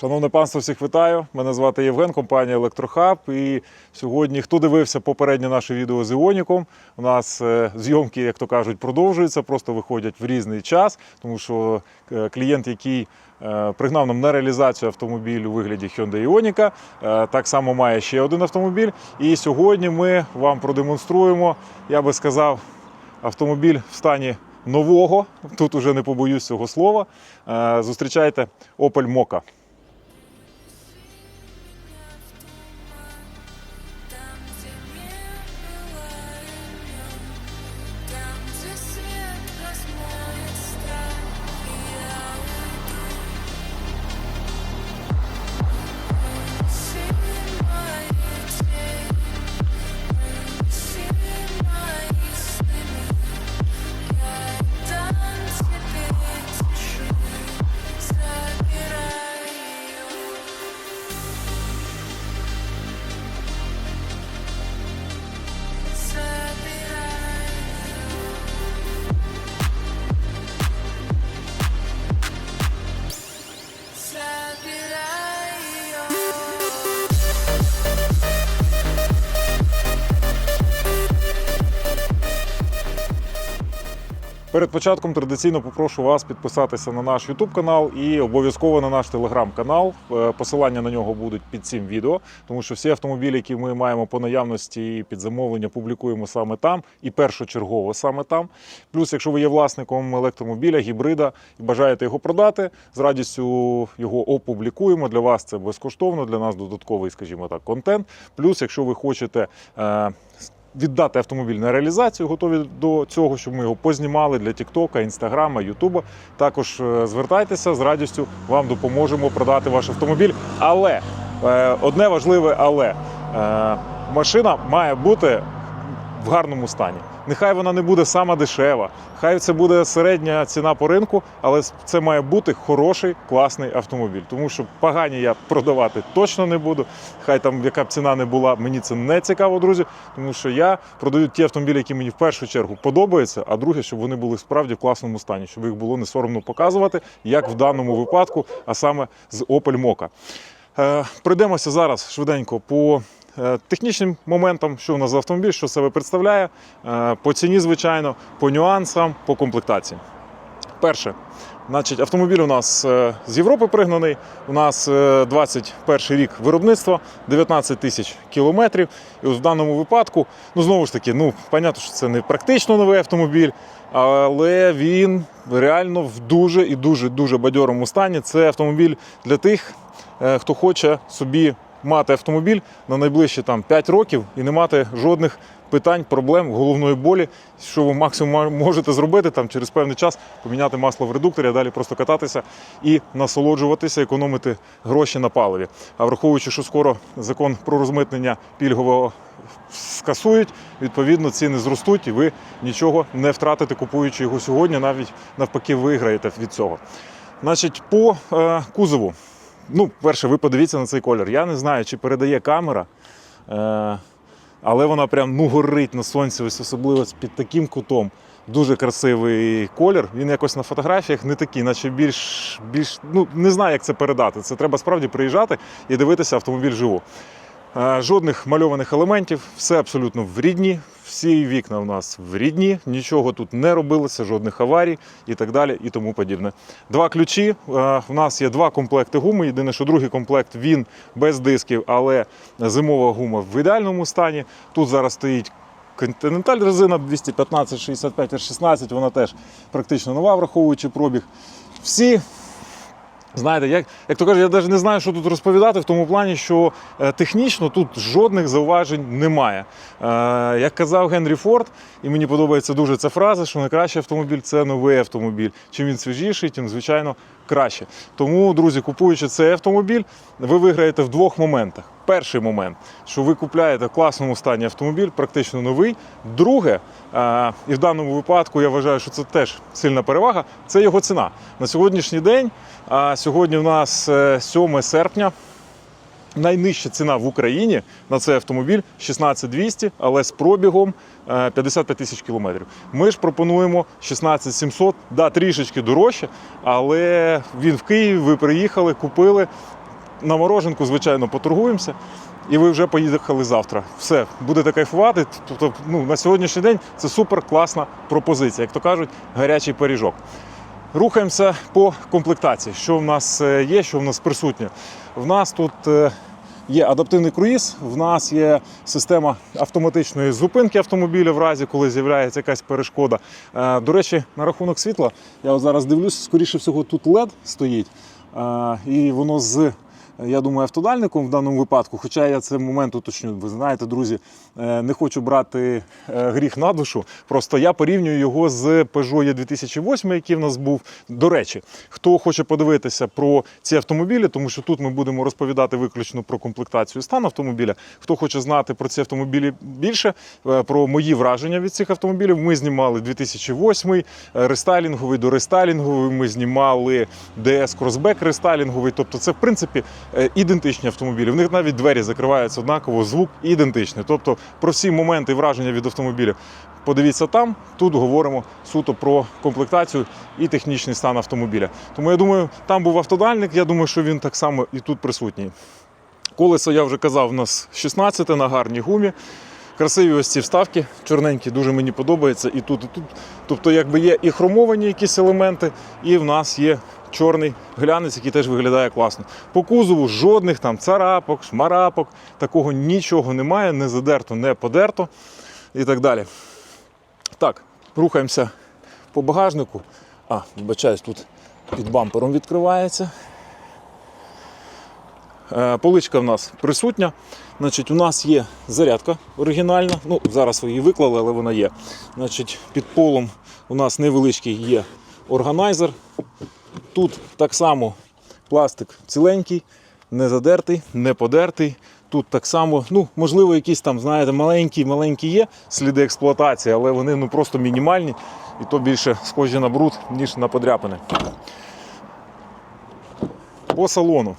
Шановне панство, всіх вітаю. Мене звати Євген, компанія Електрохаб. І сьогодні, хто дивився попереднє наше відео з Іоніком, у нас е, зйомки, як то кажуть, продовжуються, просто виходять в різний час, тому що е, клієнт, який е, пригнав нам на реалізацію автомобіль у вигляді Hyundai Ioniq, так само має ще один автомобіль. І сьогодні ми вам продемонструємо, я би сказав, автомобіль в стані нового. Тут уже не побоюсь цього слова. Зустрічайте Opel Mokka. Перед початком традиційно попрошу вас підписатися на наш YouTube канал і обов'язково на наш Telegram канал. Е, Посилання на нього будуть під цим відео, тому що всі автомобілі, які ми маємо по наявності і під замовлення, публікуємо саме там і першочергово саме там. Плюс, якщо ви є власником електромобіля, гібрида і бажаєте його продати, з радістю його опублікуємо. Для вас це безкоштовно, для нас додатковий, скажімо так, контент. Плюс, якщо ви хочете. е, віддати автомобіль на реалізацію, готові до цього, щоб ми його познімали для Тіктока, Інстаграма, Ютуба. Також е, звертайтеся з радістю, вам допоможемо продати ваш автомобіль. Але е, одне важливе, але е, машина має бути в гарному стані. Нехай вона не буде сама дешева, хай це буде середня ціна по ринку, але це має бути хороший, класний автомобіль. Тому що погані я продавати точно не буду. Хай там яка б ціна не була, мені це не цікаво, друзі. Тому що я продаю ті автомобілі, які мені в першу чергу подобаються, а друге, щоб вони були справді в класному стані, щоб їх було не соромно показувати, як в даному випадку, а саме з Opel Mokka. Е, Пройдемося зараз швиденько по технічним моментам, що у нас за автомобіль, що себе представляє, е, по ціні, звичайно, по нюансам, по комплектації. Перше, значить, автомобіль у нас е, з Європи пригнаний. У нас е, 21 рік виробництва, 19 тисяч кілометрів. І от в даному випадку, ну знову ж таки, ну, понятно, що це не практично новий автомобіль, але він реально в дуже і дуже дуже бадьорому стані. Це автомобіль для тих, е, хто хоче собі мати автомобіль на найближчі там 5 років і не мати жодних питань, проблем, головної болі, що ви максимум можете зробити там через певний час, поміняти масло в редукторі, а далі просто кататися і насолоджуватися, економити гроші на паливі. А враховуючи, що скоро закон про розмитнення пільгового скасують, відповідно ціни зростуть, і ви нічого не втратите, купуючи його сьогодні, навіть навпаки, виграєте від цього. Значить, по е, кузову. Ну, перше, ви подивіться на цей колір. Я не знаю, чи передає камера, е, але вона прям ну, горить на сонці, ось особливо під таким кутом. Дуже красивий колір. Він якось на фотографіях не такий, наче більш, більш ну не знаю, як це передати. Це треба справді приїжджати і дивитися автомобіль живу. Е, Жодних мальованих елементів, все абсолютно в рідні. Всі вікна у нас в рідні, нічого тут не робилося, жодних аварій і так далі, і тому подібне. Два ключі. Е, У нас є два комплекти гуми. Єдине, що другий комплект він без дисків, але зимова гума в ідеальному стані. Тут зараз стоїть Continental резина 215 65 r 16 вона теж практично нова, враховуючи пробіг. Всі Знаєте, як, як то кажуть, я навіть не знаю, що тут розповідати в тому плані, що е, технічно тут жодних зауважень немає. Е, як казав Генрі Форд, і мені подобається дуже ця фраза, що найкращий автомобіль це новий автомобіль. Чим він свіжіший, тим звичайно краще. Тому, друзі, купуючи цей автомобіль, ви виграєте в двох моментах. Перший момент, що ви купляєте в класному стані автомобіль, практично новий. Друге, е, і в даному випадку я вважаю, що це теж сильна перевага, це його ціна. На сьогоднішній день, а сьогодні у нас е, 7 серпня. Найнижча ціна в Україні на цей автомобіль 16200, але з пробігом е, 55 тисяч кілометрів. Ми ж пропонуємо 16700, да, трішечки дорожче, але він в Києві, ви приїхали, купили. на мороженку, звичайно, поторгуємося, і ви вже поїхали завтра. Все, будете кайфувати. Тобто, ну, на сьогоднішній день це супер класна пропозиція, як то кажуть, гарячий пиріжок. Рухаємося по комплектації. Що в нас е, є, що в нас присутнє. В нас тут е, є адаптивний круїз, в нас є система автоматичної зупинки автомобіля в разі, коли з'являється якась перешкода. Е, До речі, на рахунок світла, я зараз дивлюся, скоріше всього, тут LED стоїть, і воно з. Я думаю, автодальником в даному випадку, хоча я цей момент уточню. Ви знаєте, друзі, е, не хочу брати е, гріх на душу. Просто я порівнюю його з Peugeot E2008, який в нас був. До речі, хто хоче подивитися про ці автомобілі, тому що тут ми будемо розповідати виключно про комплектацію стан автомобіля. Хто хоче знати про ці автомобілі більше, е, про мої враження від цих автомобілів, ми знімали 2008 е, рестайлінговий до рестайлінговий. Ми знімали DS Crossback рестайлінговий. Тобто, це в принципі ідентичні автомобілі. В них навіть двері закриваються однаково, звук ідентичний. Тобто, про всі моменти враження від автомобілів. Подивіться там, тут говоримо суто про комплектацію і технічний стан автомобіля. Тому я думаю, там був автодальник, я думаю, що він так само і тут присутній. Колесо, я вже казав, у нас 16 на гарній гумі. Красиві ось ці вставки, чорненькі, дуже мені подобається і тут, і тут. Тобто, якби є і хромовані якісь елементи, і в нас є чорний глянець, який теж виглядає класно. По кузову жодних там царапок, шмарапок, такого нічого немає, не задерто, не подерто і так далі. Так, рухаємося по багажнику. А, вибачаюсь, тут під бампером відкривається. Е, Поличка в нас присутня. Значить, у нас є зарядка оригінальна. Ну, зараз її виклали, але вона є. Значить, під полом у нас невеличкий є органайзер. Тут так само пластик ціленький, не задертий, не подертий. Тут так само, ну, можливо, якісь там, знаєте, маленькі, маленькі є сліди експлуатації, але вони ну, просто мінімальні і то більше схожі на бруд, ніж на подряпини. По салону.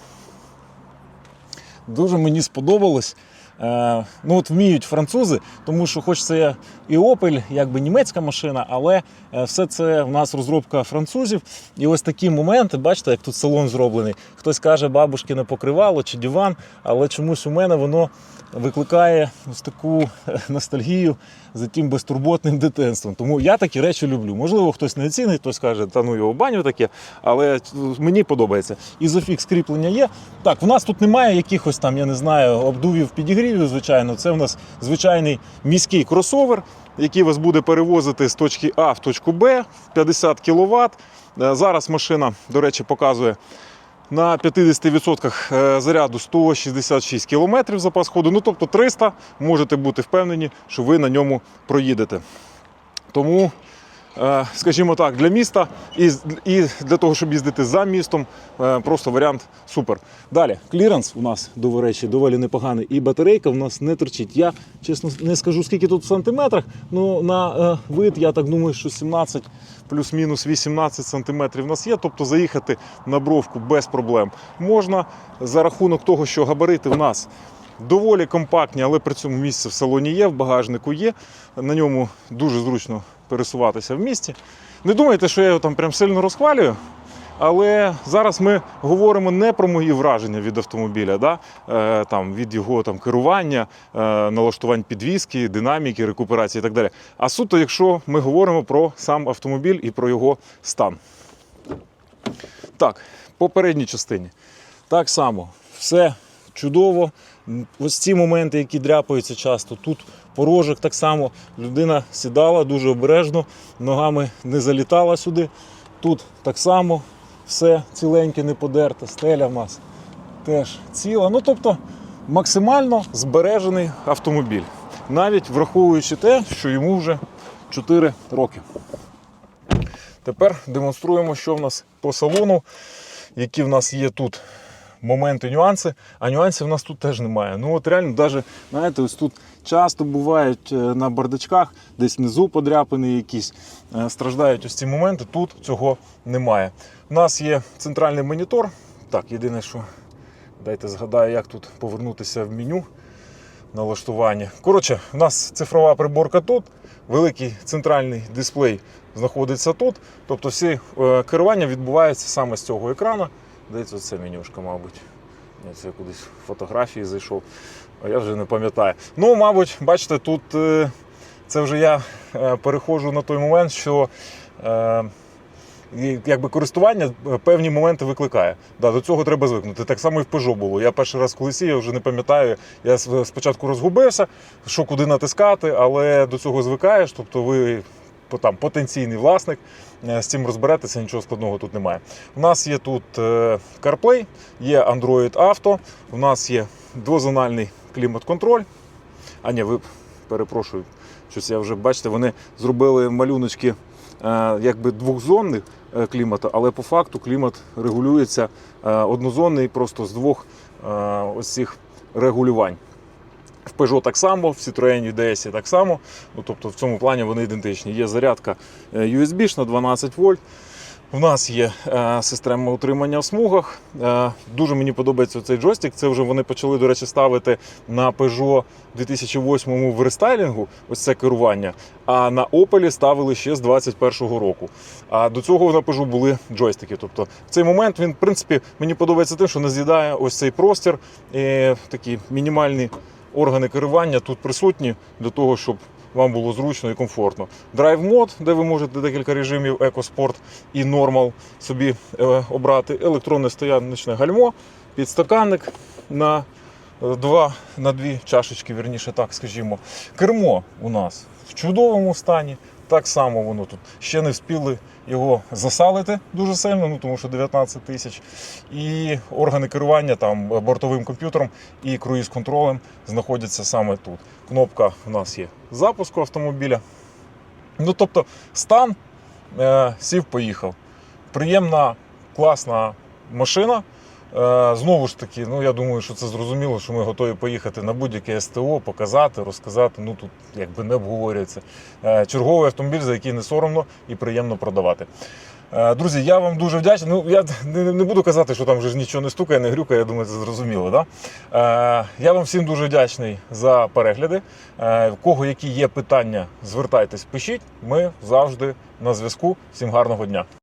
Дуже мені сподобалось. Е, ну от вміють французи, тому що хоч це і Opel, якби німецька машина, але е, все це в нас розробка французів. І ось такі моменти, бачите, як тут салон зроблений. Хтось каже, бабушкине покривало чи диван, але чомусь у мене воно викликає ось таку е, ностальгію за тим безтурботним дитинством. Тому я такі речі люблю. Можливо, хтось не оцінить, хтось каже, та ну його баню таке, але е, мені подобається. Ізофікс кріплення є. Так, в нас тут немає якихось там, я не знаю, обдувів підігрівів, звичайно. Це в нас звичайний міський кросовер, який вас буде перевозити з точки А в точку Б в 50 кВт. Зараз машина, до речі, показує. На 50% е, заряду 166 км запас ходу. Ну тобто 300 можете бути впевнені, що ви на ньому проїдете. Тому, е, скажімо так, для міста і, для того, щоб їздити за містом, е, просто варіант супер. Далі, кліренс у нас, до речі, доволі непоганий. І батарейка в нас не торчить. Я чесно не скажу, скільки тут в сантиметрах. Ну на е, вид, я так думаю, що 17 плюс-мінус 18 сантиметрів у нас є. Тобто заїхати на бровку без проблем можна за рахунок того, що габарити в нас. Доволі компактні, але при цьому місце в салоні є, в багажнику є. На ньому дуже зручно пересуватися в місті. Не думайте, що я його там прям сильно розхвалюю. Але зараз ми говоримо не про мої враження від автомобіля, да? е, там, від його там, керування, е, налаштувань підвіски, динаміки, рекуперації і так далі. А суто, якщо ми говоримо про сам автомобіль і про його стан. Так, по передній частині. Так само, все чудово. Ось ці моменти, які дряпаються часто. Тут порожок так само. Людина сідала дуже обережно, ногами не залітала сюди. Тут так само все ціленьке, не подерте. Стеля в нас теж ціла. Ну тобто максимально збережений автомобіль. Навіть враховуючи те, що йому вже 4 роки. Тепер демонструємо, що в нас по салону, які в нас є тут моменти, нюанси, а нюансів в нас тут теж немає. Ну от реально, навіть, знаєте, ось тут часто бувають е, на бардачках, десь внизу подряпини якісь, е, страждають ось ці моменти, тут цього немає. У нас є центральний монітор. Так, єдине, що дайте згадаю, як тут повернутися в меню налаштування. Коротше, у нас цифрова приборка тут, великий центральний дисплей знаходиться тут. Тобто всі е, керування відбувається саме з цього екрану. Десь оце менюшка, мабуть. Ні, Це я кудись фотографії зайшов, я вже не пам'ятаю. Ну, мабуть, бачите, тут е, це вже я е, переходжу на той момент, що е, якби користування певні моменти викликає. Да, до цього треба звикнути. Так само і в Peugeot було. Я перший раз коли сів, я вже не пам'ятаю. Я спочатку розгубився, що куди натискати, але до цього звикаєш. Тобто ви там, потенційний власник, з цим розберетеся, нічого складного тут немає. У нас є тут CarPlay, є Android Auto, у нас є двозональний клімат-контроль. А ні, ви перепрошую, щось я вже бачите, вони зробили малюночки е, якби двохзонних е, клімату, але по факту клімат регулюється е, однозонний просто з двох ось цих регулювань. В Peugeot так само, в Citroën DS так само. Ну, тобто в цьому плані вони ідентичні. Є зарядка USB на 12 вольт. У нас є е, система утримання в смугах. Е, дуже мені подобається цей джойстик. Це вже вони почали, до речі, ставити на Peugeot 2008 в рестайлінгу, ось це керування. А на Opel ставили ще з 2021 року. А до цього на Peugeot були джойстики. Тобто в цей момент він, в принципі, мені подобається тим, що не з'їдає ось цей простір. І такі мінімальні органи керування тут присутні для того, щоб вам було зручно і комфортно. Drive мод, де ви можете декілька режимів екоспорт і нормал собі е, обрати. Електронне стояночне гальмо, підстаканник на е, два на дві чашечки, верніше так скажімо. Кермо у нас в чудовому стані. Так само воно тут ще не вспіли його засалити дуже сильно, ну тому що 19 тисяч. І органи керування там бортовим комп'ютером і круїз-контролем знаходяться саме тут. Кнопка у нас є запуску автомобіля. Ну тобто, стан е, сів, поїхав. Приємна, класна машина. Е, Знову ж таки, ну я думаю, що це зрозуміло, що ми готові поїхати на будь-яке СТО, показати, розказати. Ну тут якби не обговорюється. Е, Черговий автомобіль, за який не соромно і приємно продавати. Е, Друзі, я вам дуже вдячний. Ну я не, буду казати, що там вже нічого не стукає, не грюкає. Я думаю, це зрозуміло. Да? Я вам всім дуже вдячний за перегляди. В кого які є питання, звертайтесь, пишіть. Ми завжди на зв'язку. Всім гарного дня.